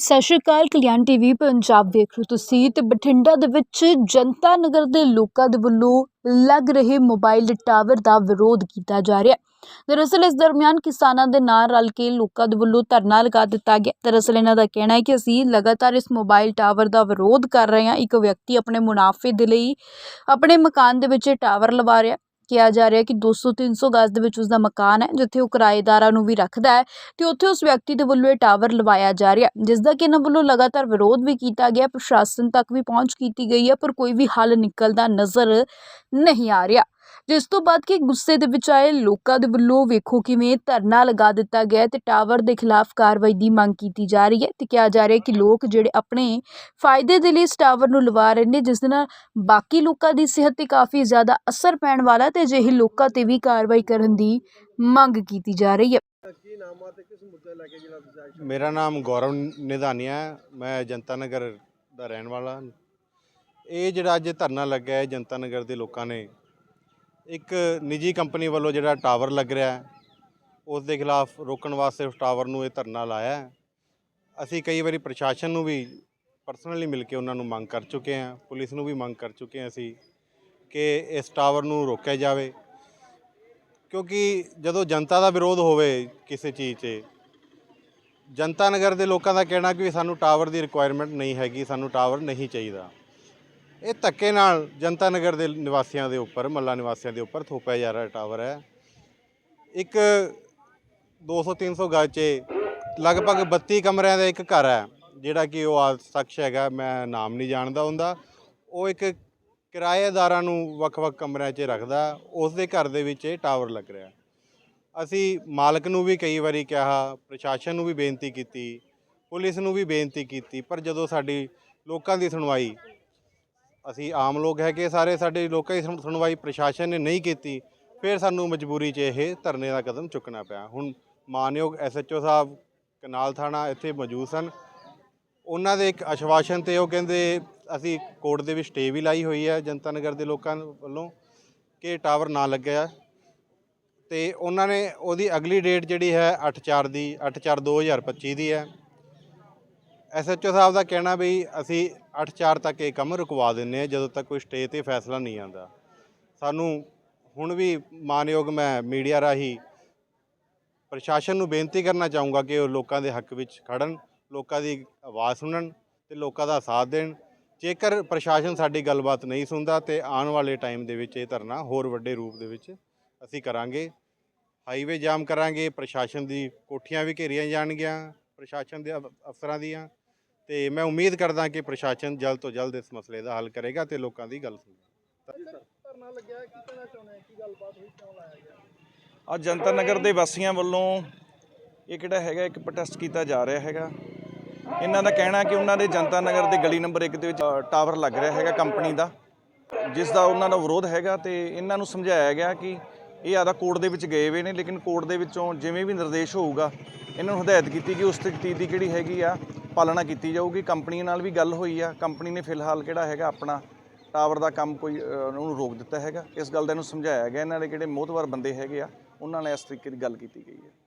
ਸਤਿ ਸ਼੍ਰੀ ਅਕਾਲ, ਕਲਿਆਣ ਟੀਵੀ, ਪੰਜਾਬ ਵੇਖ ਰਹੇ ਹੋ ਤੁਸੀਂ ਤੇ ਬਠਿੰਡਾ ਦੇ ਵਿੱਚ ਜਨਤਾ ਨਗਰ ਦੇ ਲੋਕਾਂ ਦੇ ਵੱਲੋਂ ਲੱਗ ਰਹੇ ਮੋਬਾਈਲ ਟਾਵਰ ਦਾ ਵਿਰੋਧ ਕੀਤਾ ਜਾ ਰਿਹਾ। ਦਰਅਸਲ ਇਸ ਦਰਮਿਆਨ ਕਿਸਾਨਾਂ ਦੇ ਨਾਲ ਰਲ ਕੇ ਲੋਕਾਂ ਦੇ ਵੱਲੋਂ ਧਰਨਾ ਲਗਾ ਦਿੱਤਾ ਗਿਆ। ਦਰਅਸਲ ਇਹਨਾਂ ਦਾ ਕਹਿਣਾ ਹੈ ਕਿ ਅਸੀਂ ਲਗਾਤਾਰ ਇਸ ਮੋਬਾਈਲ ਟਾਵਰ ਦਾ ਵਿਰੋਧ ਕਰ ਰਹੇ ਹਾਂ। ਇੱਕ ਵਿਅਕਤੀ ਆਪਣੇ ਮੁਨਾਫੇ ਦੇ ਲਈ ਆਪਣੇ ਮਕਾਨ ਦੇ ਵਿੱਚ ਇਹ ਟਾਵਰ ਲਵਾ ਰਿਹਾ। ਕਿਹਾ ਜਾ ਰਿਹਾ ਕਿ 200 300 ਗਜ਼ ਦੇ ਵਿੱਚ ਉਸ ਦਾ ਮਕਾਨ ਹੈ, ਜਿੱਥੇ ਉਹ ਕਿਰਾਏਦਾਰਾਂ ਨੂੰ ਵੀ ਰੱਖਦਾ ਹੈ ਤੇ ਉੱਥੇ ਉਸ ਵਿਅਕਤੀ ਦੇ ਵੱਲੋਂ ਇਹ ਟਾਵਰ ਲਵਾਇਆ ਜਾ ਰਿਹਾ ਜਿਸ ਦਾ ਕਿ ਇਹਨਾਂ ਵੱਲੋਂ ਲਗਾਤਾਰ ਵਿਰੋਧ ਵੀ ਕੀਤਾ ਗਿਆ ਪ੍ਰਸ਼ਾਸਨ ਤੱਕ ਵੀ ਪਹੁੰਚ ਕੀਤੀ ਗਈ ਹੈ, ਪਰ ਕੋਈ ਵੀ ਹੱਲ ਨਿਕਲਦਾ ਨਜ਼ਰ ਨਹੀਂ ਆ ਰਿਹਾ। ਜਿਸ ਤੋਂ ਬਾਅਦ ਕਿ ਗੁੱਸੇ ਦੇ ਵਿੱਚ ਆਏ ਲੋਕਾਂ ਦੇ ਵੱਲੋਂ ਵੇਖੋ ਕਿਵੇਂ ਧਰਨਾ ਲਗਾ ਦਿੱਤਾ ਗਿਆ ਤੇ ਟਾਵਰ ਦੇ ਖਿਲਾਫ ਕਾਰਵਾਈ ਦੀ ਮੰਗ ਕੀਤੀ ਜਾ ਰਹੀ ਹੈ ਤੇ ਕਿਹਾ ਜਾ ਰਿਹਾ ਕਿ ਲੋਕ ਜਿਹੜੇ ਆਪਣੇ ਫਾਇਦੇ ਦੇ ਲਈ ਇਸ ਟਾਵਰ ਨੂੰ ਲਵਾ ਰਹੇ ਨੇ ਜਿਸ ਦੇ ਨਾਲ ਬਾਕੀ ਲੋਕਾਂ ਦੀ ਸਿਹਤ ਤੇ ਕਾਫੀ ਜ਼ਿਆਦਾ ਅਸਰ ਪੈਣ ਵਾਲਾ ਤੇ ਅਜਿਹੇ ਲੋਕਾਂ ਤੇ ਵੀ ਕਾਰਵਾਈ ਕਰਨ ਦੀ ਮੰਗ ਕੀਤੀ ਜਾ ਰਹੀ ਹੈ। ਕੀ ਨਾਮ ਆ ਤੇ ਕਿਸ ਮੁੱਦੇ ਲੈ ਕੇ ਜਿਹੜਾ ਤੁਸੀਂ ਅੱਜ ਮੇਰਾ ਨਾਮ ਗੌਰਵ ਨਿਧਾਨੀਆ ਹੈ। ਮੈਂ ਜਨਤਾ ਨਗਰ ਦਾ ਰਹਿਣ ਵਾਲਾ। ਇਹ ਜਿਹੜਾ ਅੱਜ ਧਰਨਾ ਲੱਗਾ ਹੈ ਜਨਤਾ ਨਗਰ ਦੇ ਲੋਕਾਂ ਨੇ ਇੱਕ ਨਿੱਜੀ ਕੰਪਨੀ ਵੱਲੋਂ ਜਿਹੜਾ ਟਾਵਰ ਲੱਗ ਰਿਹਾ ਹੈ, ਉਸ ਦੇ ਖਿਲਾਫ ਰੋਕਣ ਵਾਸਤੇ ਉਸ ਟਾਵਰ ਨੂੰ ਇਹ ਧਰਨਾ ਲਾਇਆ ਹੈ। ਅਸੀਂ ਕਈ ਵਾਰੀ ਪ੍ਰਸ਼ਾਸਨ ਨੂੰ ਵੀ ਪਰਸਨਲੀ ਮਿਲ ਕੇ ਉਹਨਾਂ ਨੂੰ ਮੰਗ ਕਰ ਚੁੱਕੇ ਹਾਂ, ਪੁਲਿਸ ਨੂੰ ਵੀ ਮੰਗ ਕਰ ਚੁੱਕੇ ਹਾਂ ਅਸੀਂ ਕਿ ਇਸ ਟਾਵਰ ਨੂੰ ਰੋਕਿਆ ਜਾਵੇ। ਕਿਉਂਕਿ ਜਦੋਂ ਜਨਤਾ ਦਾ ਵਿਰੋਧ ਹੋਵੇ ਕਿਸੇ ਚੀਜ਼ 'ਤੇ, ਜਨਤਾ ਨਗਰ ਦੇ ਲੋਕਾਂ ਦਾ ਕਹਿਣਾ ਕਿ ਵੀ ਸਾਨੂੰ ਟਾਵਰ ਦੀ ਰਿਕੁਆਇਰਮੈਂਟ ਨਹੀਂ ਹੈਗੀ, ਸਾਨੂੰ ਟਾਵਰ ਨਹੀਂ ਚਾਹੀਦਾ। ਇਹ ਧੱਕੇ ਨਾਲ ਜਨਤਾ ਨਗਰ ਦੇ ਨਿਵਾਸੀਆਂ ਦੇ ਉੱਪਰ, ਮੱਲਾ ਨਿਵਾਸੀਆਂ ਦੇ ਉੱਪਰ ਥੋਪਿਆ ਜਾ ਰਿਹਾ ਟਾਵਰ ਹੈ। ਇੱਕ 200 300 ਗਜ 'ਚ ਲਗਭਗ 32 ਕਮਰਿਆਂ ਦਾ ਇੱਕ ਘਰ ਹੈ, ਜਿਹੜਾ ਕਿ ਉਹ ਆ ਸ਼ਖਸ ਹੈਗਾ, ਮੈਂ ਨਾਮ ਨਹੀਂ ਜਾਣਦਾ ਹੁੰਦਾ ਉਹ ਇੱਕ ਕਿਰਾਏਦਾਰਾਂ ਨੂੰ ਵੱਖ-ਵੱਖ ਕਮਰਿਆਂ 'ਚ ਰੱਖਦਾ, ਉਸ ਦੇ ਘਰ ਦੇ ਵਿੱਚ ਇਹ ਟਾਵਰ ਲੱਗ ਰਿਹਾ ਅਸੀਂ ਮਾਲਕ ਨੂੰ ਵੀ ਕਈ ਵਾਰੀ ਕਿਹਾ, ਪ੍ਰਸ਼ਾਸਨ ਨੂੰ ਵੀ ਬੇਨਤੀ ਕੀਤੀ, ਪੁਲਿਸ ਨੂੰ ਵੀ ਬੇਨਤੀ ਕੀਤੀ, ਪਰ ਜਦੋਂ ਸਾਡੀ ਲੋਕਾਂ ਦੀ ਸੁਣਵਾਈ ਅਸੀਂ ਆਮ ਲੋਕ ਹੈਗੇ, ਸਾਰੇ ਸਾਡੇ ਲੋਕਾਂ ਦੀ ਸੁਣ- ਸੁਣਵਾਈ ਪ੍ਰਸ਼ਾਸਨ ਨੇ ਨਹੀਂ ਕੀਤੀ, ਫਿਰ ਸਾਨੂੰ ਮਜਬੂਰੀ 'ਚ ਇਹ ਧਰਨੇ ਦਾ ਕਦਮ ਚੁੱਕਣਾ ਪਿਆ। ਹੁਣ ਮਾਨਯੋਗ ਐਸਐਚਓ ਸਾਹਿਬ ਕਨਾਲ ਥਾਣਾ ਇੱਥੇ ਮੌਜੂਦ ਸਨ। ਉਹਨਾਂ ਦੇ ਇੱਕ ਆਸ਼ਵਾਸਨ ਤੇ ਉਹ ਕਹਿੰਦੇ, ਅਸੀਂ ਕੋਰਟ ਦੇ ਵਿੱਚ ਸਟੇ ਵੀ ਲਾਈ ਹੋਈ ਹੈ ਜਨਤਾ ਨਗਰ ਦੇ ਲੋਕਾਂ ਵੱਲੋਂ ਕਿ ਟਾਵਰ ਨਾ ਲੱਗਿਆ। ਤੇ ਉਹਨਾਂ ਨੇ ਉਹਦੀ ਅਗਲੀ ਡੇਟ ਜਿਹੜੀ ਹੈ 8/4 ਦੀ 8/4/2025 ਦੀ ਹੈ। ਐਸਐਚਓ ਸਾਹਿਬ ਦਾ ਕਹਿਣਾ ਵੀ ਅਸੀਂ 8/4 ਤੱਕ ਇਹ ਕੰਮ ਰੁਕਵਾ ਦਿੰਨੇ ਆ ਜਦੋਂ ਤੱਕ ਕੋਈ ਸਟੇ ਤੇ ਫੈਸਲਾ ਨਹੀਂ ਆਉਂਦਾ। ਸਾਨੂੰ ਹੁਣ ਵੀ ਮਾਨਯੋਗ ਮੈਂ ਮੀਡੀਆ ਰਾਹੀਂ ਪ੍ਰਸ਼ਾਸਨ ਨੂੰ ਬੇਨਤੀ ਕਰਨਾ ਚਾਹੂੰਗਾ ਕਿ ਉਹ ਲੋਕਾਂ ਦੇ ਹੱਕ ਵਿੱਚ ਖੜਨ, ਲੋਕਾਂ ਦੀ ਆਵਾਜ਼ ਸੁਣਨ ਤੇ ਲੋਕਾਂ ਦਾ ਸਾਥ ਦੇਣ। ਜੇਕਰ ਪ੍ਰਸ਼ਾਸਨ ਸਾਡੀ ਗੱਲਬਾਤ ਨਹੀਂ ਸੁਣਦਾ ਤੇ ਆਉਣ ਵਾਲੇ ਟਾਈਮ ਦੇ ਵਿੱਚ ਇਹ ਧਰਨਾ ਹੋਰ ਵੱਡੇ ਰੂਪ ਦੇ ਵਿੱਚ ਅਸੀਂ ਕਰਾਂਗੇ। ਹਾਈਵੇ ਜਾਮ ਕਰਾਂਗੇ, ਪ੍ਰਸ਼ਾਸਨ ਦੀ ਕੋਠੀਆਂ ਵੀ ਘੇਰੀਆਂ ਜਾਣਗੀਆਂ, ਪ੍ਰਸ਼ਾਸਨ ਦੇ ਅਫ- ਅਫਸਰਾਂ ਦੀਆਂ ਤੇ ਮੈਂ ਉਮੀਦ ਕਰਦਾ ਕਿ ਪ੍ਰਸ਼ਾਸਨ ਜਲਦ ਤੋਂ ਜਲਦ ਇਸ ਮਸਲੇ ਦਾ ਹੱਲ ਕਰੇਗਾ ਤੇ ਲੋਕਾਂ ਦੀ ਗੱਲ ਸੁਣੇਗਾ। ਧਰਨਾ ਲੱਗਿਆ ਕੀ ਕਹਿਣਾ ਚਾਹੁੰਦੇ ਕੀ ਗੱਲਬਾਤ ਹੋਈ ਕਿਉਂ ਲਾਇਆ ਗਿਆ? ਅੱਜ ਜਨਤਾ ਨਗਰ ਦੇ ਵਾਸੀਆਂ ਵੱਲੋਂ ਇਹ ਕਿਹੜਾ ਹੈਗਾ ਇੱਕ ਪ੍ਰੋਟੈਸਟ ਕੀਤਾ ਜਾ ਰਿਹਾ ਹੈਗਾ। ਇਹਨਾਂ ਦਾ ਕਹਿਣਾ ਕਿ ਉਹਨਾਂ ਦੇ ਜਨਤਾ ਨਗਰ ਦੇ ਗਲੀ ਨੰਬਰ 1 ਦੇ ਵਿੱਚ ਟਾਵਰ ਲੱਗ ਰਿਹਾ ਹੈਗਾ ਕੰਪਨੀ ਦਾ ਜਿਸ ਦਾ ਉਹਨਾਂ ਦਾ ਵਿਰੋਧ ਹੈਗਾ ਤੇ ਇਹਨਾਂ ਨੂੰ ਸਮਝਾਇਆ ਗਿਆ ਕਿ ਇਹ ਆਦਾ ਕੋਰਟ ਦੇ ਵਿੱਚ ਗਏ ਹੋਏ ਨੇ ਲੇਕਿਨ ਕੋਰਟ ਦੇ ਵਿੱਚੋਂ ਜਿਵੇਂ ਵੀ ਨਿਰਦੇਸ਼ ਹੋਊਗਾ ਇਹਨਾਂ ਨੂੰ ਹਦਾਇਤ ਕੀਤੀ ਕਿ ਉਸ ਤਕਤੀ ਦੀ ਜਿਹੜੀ ਹੈਗੀ ਆ, ਪਾਲਣਾ ਕੀਤੀ ਜਾਊਗੀ। ਕੰਪਨੀ ਨਾਲ ਵੀ ਗੱਲ ਹੋਈ ਆ। ਕੰਪਨੀ ਨੇ ਫਿਲਹਾਲ ਕਿਹੜਾ ਹੈਗਾ, ਆਪਣਾ ਟਾਵਰ ਦਾ ਕੰਮ ਕੋਈ ਉਹਨੂੰ ਰੋਕ ਦਿੱਤਾ ਹੈਗਾ। ਇਸ ਗੱਲ ਦਾ ਇਹਨੂੰ ਸਮਝਾਇਆ ਗਿਆ। ਇਹਨਾਂ ਦੇ ਜਿਹੜੇ ਮੋਹਤਵਾਰ ਬੰਦੇ ਹੈਗੇ ਆ, ਉਹਨਾਂ ਨਾਲ ਇਸ ਤਰੀਕੇ ਦੀ ਗੱਲ ਕੀਤੀ ਗਈ ਹੈ।